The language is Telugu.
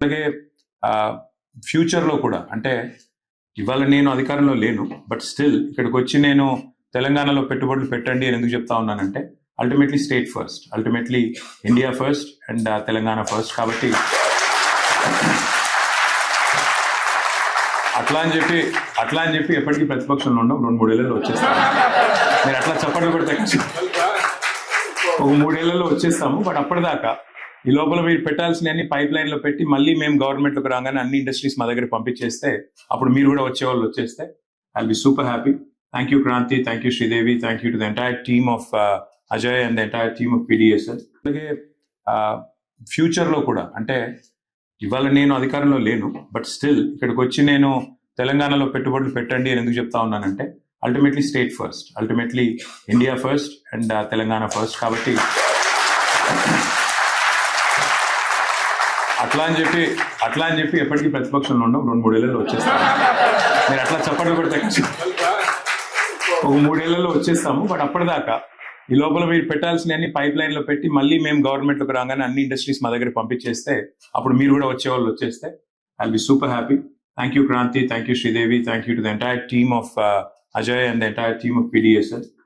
అలాగే ఫ్యూచర్లో కూడా అంటే ఇవాళ నేను అధికారంలో లేను బట్ స్టిల్ ఇక్కడికి వచ్చి నేను తెలంగాణలో పెట్టుబడులు పెట్టండి అని ఎందుకు చెప్తా ఉన్నానంటే ultimately state first ultimately India first and Telangana first కాబట్టి అట్లా అని చెప్పి అట్లా అని చెప్పి ఎప్పటికీ ప్రతిపక్షంలో ఉండం రెండు మూడేళ్ళలో వచ్చేస్తాము మీరు అట్లా చప్పట్లు కొడితే ఒక మూడేళ్ళలో వచ్చేస్తాము బట్ అప్పటిదాకా ఈ లోపల మీరు పెట్టాల్సిన అన్ని పైప్ లైన్లో పెట్టి మళ్ళీ మేము గవర్నమెంట్లోకి రాగానే అన్ని ఇండస్ట్రీస్ మా దగ్గర పంపించేస్తే అప్పుడు మీరు కూడా వచ్చే వాళ్ళు వచ్చేస్తే I be super happy thank you Kranti thank you Sridevi thank you to the entire team of Ajay and entire team of PDSL అలాగే uh, ఫ్యూచర్లో కూడా అంటే ఇవాళ నేను అధికారంలో లేను బట్ స్టిల్ ఇక్కడికి వచ్చి నేను తెలంగాణలో పెట్టుబడులు పెట్టండి అని ఎందుకు చెప్తా ఉన్నానంటే ultimately state first ultimately India first and Telangana first కాబట్టి అట్లా అని చెప్పి అట్లా అని చెప్పి ఎప్పటికీ ప్రతిపక్షంలో ఉండం రెండు మూడేళ్ళలో వచ్చేస్తాము మీరు అట్లా చప్పట్లు కొడితే ఒక మూడేళ్ళలో వచ్చేస్తాము బట్ అప్పటిదాకా ఈ లోపల మీరు పెట్టాల్సిన అన్ని పైప్ లైన్లో పెట్టి మళ్ళీ మేము గవర్నమెంట్లోకి రాగానే అన్ని ఇండస్ట్రీస్ మా దగ్గర పంపించేస్తే అప్పుడు మీరు కూడా వచ్చే వాళ్ళు వచ్చేస్తే I be super happy thank you Kranti thank you Sridevi thank you to the entire team of Ajay and the entire team of PDSL